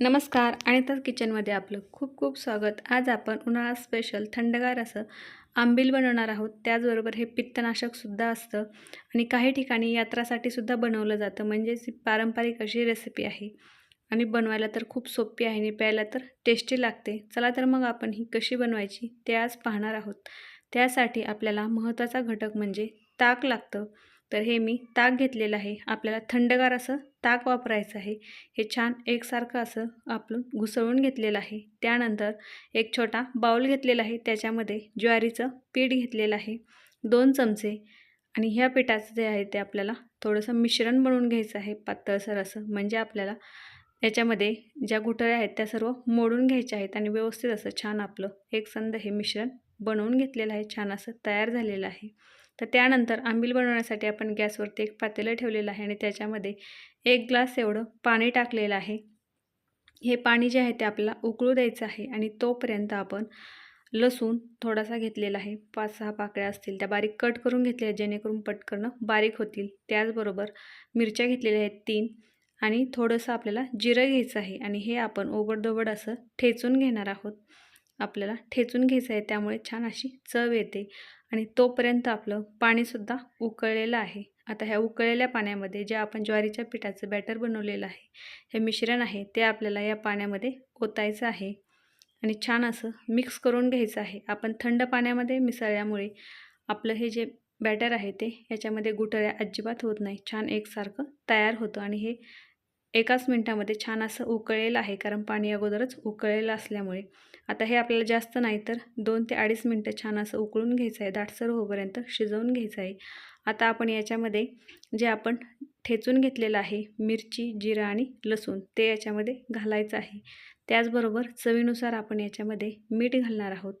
नमस्कार आणि तर किचनमध्ये आपलं खूप खूप स्वागत. आज आपण उन्हाळा स्पेशल थंडगार असं आंबील बनवणार आहोत. त्याचबरोबर हे पित्तनाशकसुद्धा असतं आणि काही ठिकाणी यात्रासाठी सुद्धा बनवलं जातं. म्हणजेच पारंपरिक अशी रेसिपी आहे. आणि बनवायला तर खूप सोपी आहे आणि प्यायला तर टेस्टी लागते. चला तर मग आपण ही कशी बनवायची ते आज पाहणार आहोत. त्यासाठी आपल्याला महत्त्वाचा घटक म्हणजे ताक लागतं. तर हे मी ताक घेतलेलं आहे. आपल्याला थंडगार असं ताक वापरायचं आहे. हे छान एकसारखं असं आपलं घुसळून घेतलेलं आहे. त्यानंतर एक छोटा बाऊल घेतलेला आहे. त्याच्यामध्ये ज्वारीचं पीठ घेतलेलं आहे. दोन चमचे आणि ह्या पिठाचं जे आहे ते आपल्याला थोडंसं मिश्रण बनवून घ्यायचं आहे. पातळसर असं. म्हणजे आपल्याला याच्यामध्ये ज्या गुठळ्या आहेत त्या सर्व मोडून घ्यायच्या आहेत आणि व्यवस्थित असं छान आपलं एकसंद हे मिश्रण बनवून घेतलेलं आहे. छान असं तयार झालेलं आहे. तर त्यानंतर आंबील बनवण्यासाठी आपण गॅसवरती एक पातेलं ठेवलेलं आहे आणि त्याच्यामध्ये एक ग्लास एवढं पाणी टाकलेलं आहे. हे पाणी जे आहे ते आपल्याला उकळू द्यायचं आहे आणि तोपर्यंत आपण लसूण थोडासा घेतलेला आहे. पाच सहा पाकळ्या असतील त्या बारीक कट करून घेतल्या जेणेकरून पटकन बारीक होतील. त्याचबरोबर मिरच्या घेतलेल्या आहेत तीन आणि थोडंसं आपल्याला जिरं घ्यायचं आहे आणि हे आपण ओबडदोबड असं ठेचून घेणार आहोत. आपल्याला ठेचून घ्यायचं आहे. त्यामुळे छान अशी चव येते. आणि तोपर्यंत आपलं पाणीसुद्धा उकळलेलं आहे. आता ह्या उकळलेल्या पाण्यामध्ये जे आपण ज्वारीच्या पिठाचं बॅटर बनवलेलं आहे हे मिश्रण आहे ते आपल्याला या पाण्यामध्ये ओतायचं आहे. आणि छान असं मिक्स करून घ्यायचं आहे. आपण थंड पाण्यामध्ये मिसळल्यामुळे आपलं हे जे बॅटर आहे ते याच्यामध्ये गुटळ्या अजिबात होत नाही. छान एकसारखं तयार होतं. आणि हे एकाच मिनटामध्ये छान असं उकळलेलं आहे कारण पाणी अगोदरच उकळलेलं असल्यामुळे. आता हे आपल्याला जास्त नाही तर दोन ते अडीच मिनटं छान असं उकळून घ्यायचं आहे दाटसर होईपर्यंत शिजवून घ्यायचं आहे. आता आपण याच्यामध्ये जे आपण ठेचून घेतलेलं आहे मिरची जिरा आणि लसूण ते याच्यामध्ये घालायचं आहे. त्याचबरोबर चवीनुसार आपण याच्यामध्ये मीठ घालणार आहोत.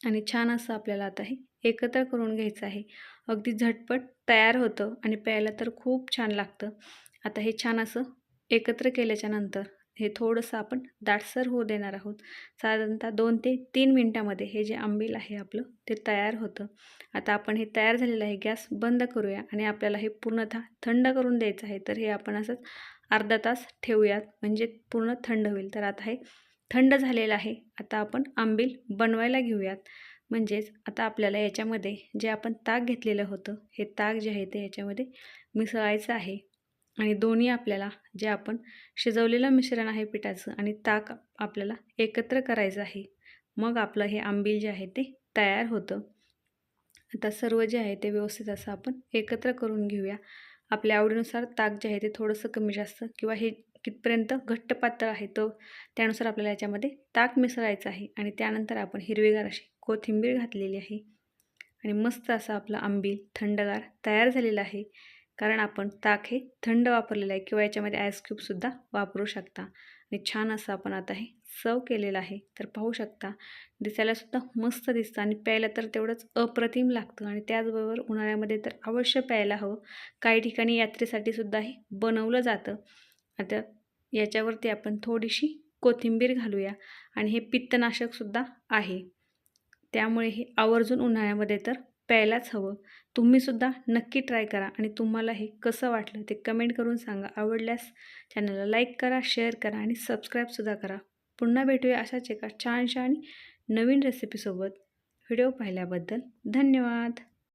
आणि छान असं आपल्याला आता हे एकत्र करून घ्यायचं आहे. अगदी झटपट तयार होतं आणि प्यायला तर खूप छान लागतं. आता हे छान असं एकत्र केल्याच्यानंतर हे थोडंसं आपण दाटसर होऊ देणार आहोत. साधारणतः दोन ते तीन मिनटामध्ये हे जे आंबील आहे आपलं ते तयार होतं. आता आपण हे तयार झालेलं आहे गॅस बंद करूया आणि आपल्याला हे पूर्णतः थंड करून द्यायचं आहे. तर हे आपण असंच अर्धा तास ठेवूयात म्हणजे पूर्ण थंड होईल. तर आता हे थंड झालेलं आहे. आता आपण आंबील बनवायला घेऊयात. म्हणजेच आता आपल्याला याच्यामध्ये जे आपण ताक घेतलेलं होतं हे ताक जे आहे ते याच्यामध्ये मिसळायचं आहे. आणि दोन्ही आपल्याला जे आपण शिजवलेलं मिश्रण आहे पिठाचं आणि ताक आपल्याला एकत्र करायचं आहे. मग आपलं हे आंबील जे आहे ते तयार होतं. आता सर्व जे आहे ते व्यवस्थित असं आपण एकत्र करून घेऊया. आपल्या आवडीनुसार ताक जे आहे ते थोडंसं कमी जास्त किंवा हे कितपर्यंत घट्ट पातळ आहे तो त्यानुसार आपल्याला याच्यामध्ये ताक मिसळायचं आहे आणि त्यानंतर आपण हिरवीगार अशी कोथिंबीर घातलेली आहे. आणि मस्त असा आपला आंबील थंडगार तयार झालेला आहे. कारण आपण ताक हे थंड वापरलेलं आहे किंवा याच्यामध्ये आईस क्यूबसुद्धा वापरू शकता. आणि छान असं आपण आता हे सर्व केलेलं आहे. तर पाहू शकता दिसायलासुद्धा मस्त दिसतं आणि प्यायला तर तेवढंच अप्रतिम लागतं आणि त्याचबरोबर उन्हाळ्यामध्ये तर अवश्य प्यायला हवं. काही ठिकाणी यात्रेसाठी सुद्धा हे बनवलं जातं. आता याच्यावरती आपण थोडीशी कोथिंबीर घालूया आणि हे पित्तनाशकसुद्धा आहे. त्यामुळे हे आवर्जून उन्हाळ्यामध्ये तर प्यायलाच हवं. तुम्हीसुद्धा नक्की ट्राय करा आणि तुम्हाला हे कसं वाटलं ते कमेंट करून सांगा. आवडल्यास चॅनलला लाईक करा शेअर करा आणि सबस्क्राईबसुद्धा करा. पुन्हा भेटूया अशाच एका छानशा आणि नवीन रेसिपीसोबत व्हिडिओ पाहिल्याबद्दल धन्यवाद.